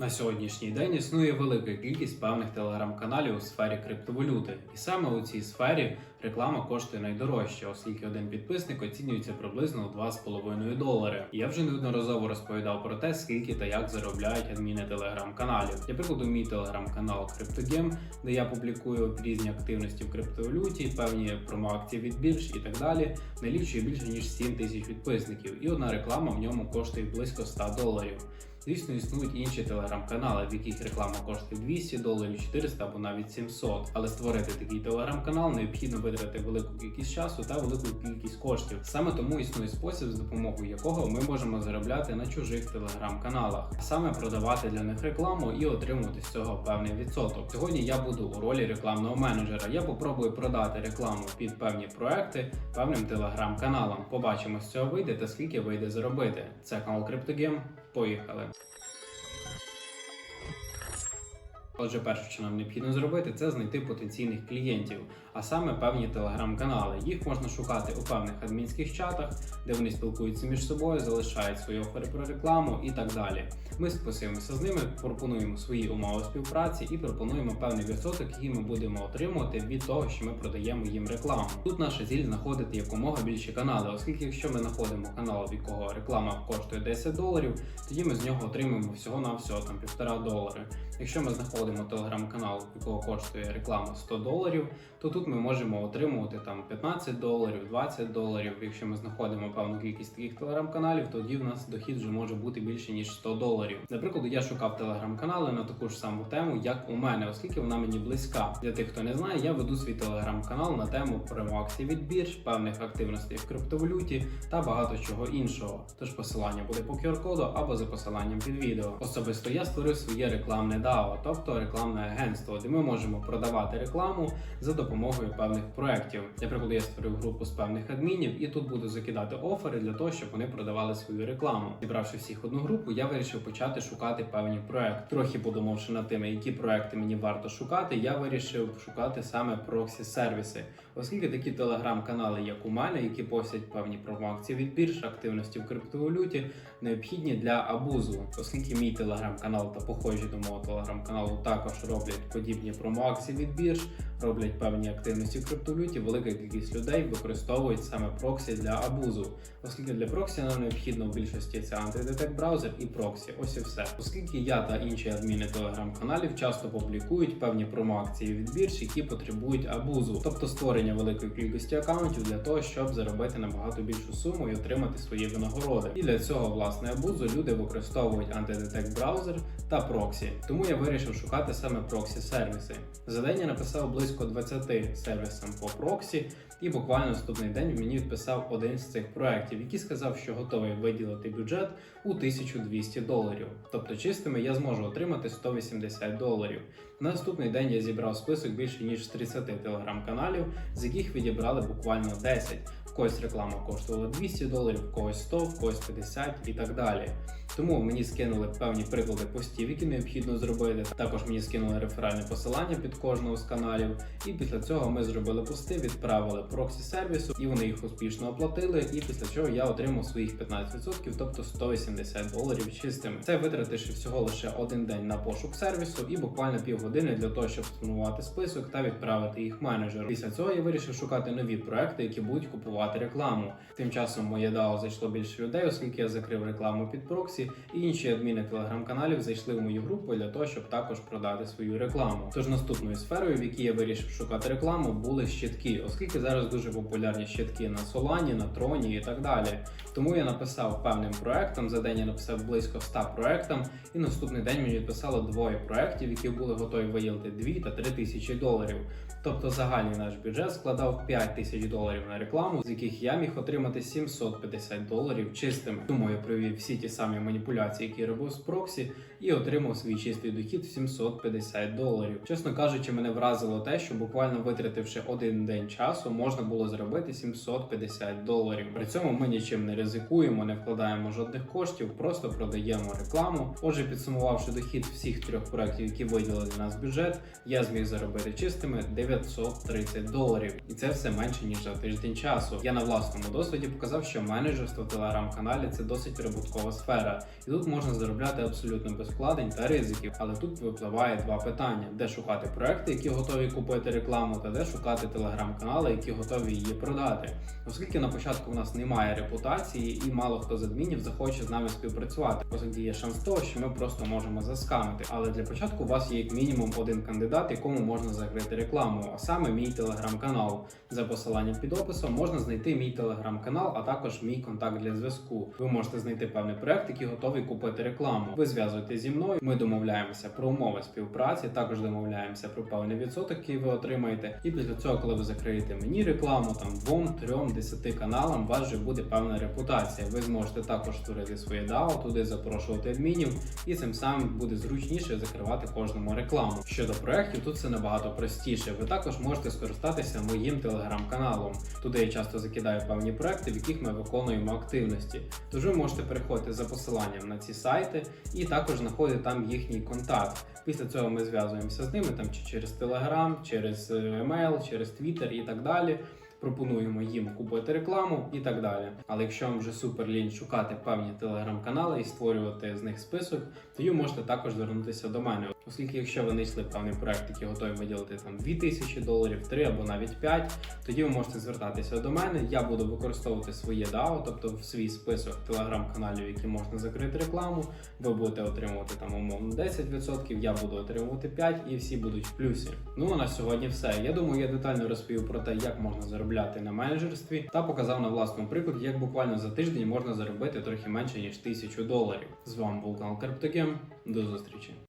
На сьогоднішній день існує велика кількість певних телеграм-каналів у сфері криптовалюти, і саме у цій сфері реклама коштує найдорожче, оскільки один підписник оцінюється приблизно у 2,5 долари. Я вже неодноразово розповідав про те, скільки та як заробляють адміни телеграм-каналів. Для прикладу, мій телеграм-канал CryptoGame, де я публікую різні активності в криптовалюті, певні промоакції від бірж і так далі, налічує більше ніж 7 тисяч підписників, і одна реклама в ньому коштує близько 100 доларів. Звісно, існують інші телеграм-канали, в яких реклама коштує 200 доларів, 400 або навіть 700. Але створити такий телеграм-канал необхідно витратити велику кількість часу та велику кількість коштів. Саме тому існує спосіб, з допомогою якого ми можемо заробляти на чужих телеграм-каналах, а саме продавати для них рекламу і отримувати з цього певний відсоток. Сьогодні я буду у ролі рекламного менеджера. Я попробую продати рекламу під певні проекти певним телеграм-каналам. Побачимо, з цього вийде та скільки вийде заробити. Це канал CryptoGame. apoio, galera. Отже, перше, що нам необхідно зробити, це знайти потенційних клієнтів, а саме певні телеграм-канали. Їх можна шукати у певних адмінських чатах, де вони спілкуються між собою, залишають свої офери про рекламу і так далі. Ми списуємося з ними, пропонуємо свої умови співпраці і пропонуємо певний відсоток, який ми будемо отримувати від того, що ми продаємо їм рекламу. Тут наша ціль знаходити якомога більше канали, оскільки якщо ми знаходимо канал, в якого реклама коштує 10 доларів, тоді ми з нього отримуємо всього на всього там півтора долари. Якщо ми знаходимо телеграм-канал, якого коштує реклама 100 доларів, то тут ми можемо отримувати там 15 доларів, 20 доларів. Якщо ми знаходимо певну кількість таких телеграм-каналів, тоді в нас дохід вже може бути більше ніж 100 доларів. Наприклад, я шукав телеграм-канали на таку ж саму тему, як у мене, оскільки вона мені близька. Для тих, хто не знає, я веду свій телеграм-канал на тему промоакцій від бірж, певних активностей в криптовалюті та багато чого іншого. Тож посилання буде по QR-коду або за посиланням під відео. Особисто я створив своє рекламне DAO, тобто рекламне агентство, де ми можемо продавати рекламу за допомогою певних проєктів. Для прикладу, я створив групу з певних адмінів і тут буду закидати офери для того, щоб вони продавали свою рекламу. Зібравши всіх одну групу, я вирішив почати шукати певні проекти. Трохи подумавши над тими, які проекти мені варто шукати, я вирішив шукати саме проксі сервіси, оскільки такі телеграм-канали, як у мене, які постять певні промоакції від бірж, активності в криптовалюті, необхідні для абузу, оскільки мій телеграм-канал та похожі до мого телеграм-каналу також роблять подібні промоакції від бірж, роблять певні активності в криптовалюті. Велика кількість людей використовують саме проксі для абузу, оскільки для проксі нам необхідно в більшості це антидетект браузер і проксі. Ось і все. Оскільки я та інші адміни телеграм-каналів часто публікують певні промоакції від бірж, які потребують абузу, тобто створення великої кількості аккаунтів для того, щоб заробити набагато більшу суму і отримати свої винагороди. І для цього власне абузу люди використовують антидетект браузер та проксі. Тому я вирішив шукати саме проксі сервіси. За день я написав близько 20 сервісам по проксі, і буквально наступний день мені відписав один з цих проєктів, який сказав, що готовий виділити бюджет у 1200 доларів. Тобто чистими я зможу отримати 180 доларів. На наступний день я зібрав список більше ніж з 30 телеграм-каналів, з яких відібрали буквально 10. В когось реклама коштувала 200 доларів, в когось 100, в когось 50 і так далі. Тому мені скинули певні приклади постів, які необхідно зробити. Також мені скинули реферальне посилання під кожного з каналів. І після цього ми зробили пости, відправили проксі сервісу, і вони їх успішно оплатили. І після чого я отримав своїх 15%, тобто 180 доларів чистими. Це витративши всього лише один день на пошук сервісу і буквально півгодини для того, щоб сформувати список та відправити їх менеджеру. Після цього я вирішив шукати нові проекти, які будуть купувати рекламу. Тим часом моє DAO зайшло більше людей, оскільки я закрив рекламу під проксі, і інші адміни телеграм-каналів зайшли в мою групу для того, щоб також продати свою рекламу. Тож наступною сферою, в якій я вирішив шукати рекламу, були щитки, оскільки зараз дуже популярні щитки на Солані, на Троні і так далі. Тому я написав певним проектам. За день я написав близько 100 проектам, і наступний день мені відписало двоє проектів, які були готові виділити 2 та 3 тисячі доларів. Тобто загальний наш бюджет складав 5 тисяч доларів на рекламу, з яких я міг отримати 750 доларів чистими. Тому я провів всі ті самі маніпуляції, які робив з проксі, і отримав свій чистий дохід в 750 доларів. Чесно кажучи, мене вразило те, що буквально витративши один день часу, можна було зробити 750 доларів. При цьому ми нічим не ризикуємо, не вкладаємо жодних коштів, просто продаємо рекламу. Отже, підсумувавши дохід всіх трьох проєктів, які виділили для нас бюджет, я зміг заробити чистими 930 доларів, і це все менше ніж за тиждень часу. Я на власному досвіді показав, що менеджерство в телеграм-каналі це досить прибуткова сфера, і тут можна заробляти абсолютно без вкладень та ризиків. Але тут випливає два питання: де шукати проекти, які готові купити рекламу, та де шукати телеграм-канали, які готові її продати. Оскільки на початку в нас немає репутації і мало хто з адмінів захоче з нами співпрацювати, оскільки є шанс того, що ми просто можемо заскамити. Але для початку у вас є як мінімум один кандидат, якому можна закрити рекламу, а саме мій телеграм-канал. За посиланням під описом можна знайти мій телеграм-канал, а також мій контакт для зв'язку. Ви можете знайти певний проект, який готовий купити рекламу. Ви зв'язуєтесь зі мною. Ми домовляємося про умови співпраці, також домовляємося про певний відсоток, який ви отримаєте. І після цього, коли ви закриєте мені рекламу, там двом, трьом, десяти каналам, у вас вже буде певна репутація. Ви зможете також створити своє DAO, туди запрошувати адмінів, і цим самим буде зручніше закривати кожному рекламу. Щодо проєктів, тут все набагато простіше. Ви також можете скористатися моїм телеграм-каналом. Туди я часто закидаю певні проекти, в яких ми виконуємо активності. Тож ви можете переходити за посиланням на ці сайти і також знаходити там їхній контакт. Після цього ми зв'язуємося з ними там чи через Telegram, через е, email, через Twitter і так далі. Пропонуємо їм купити рекламу і так далі. Але якщо вам вже супер лінь шукати певні телеграм-канали і створювати з них список, тоді можете також звернутися до мене. Оскільки, якщо ви знайшли певний проект, який готові виділити там 2000 доларів, 3 або навіть 5, тоді ви можете звертатися до мене. Я буду використовувати своє DAO, тобто в свій список телеграм-каналів, які можна закрити рекламу. Ви будете отримувати там умовно 10%, я буду отримувати 5% і всі будуть в плюсі. Ну а на сьогодні все. Я думаю, я детально розповів про те, як можна заробляти на менеджерстві, та показав на власному прикладі, як буквально за тиждень можна заробити трохи менше ніж 1000 доларів. З вами був канал CryptoGame. До зустрічі.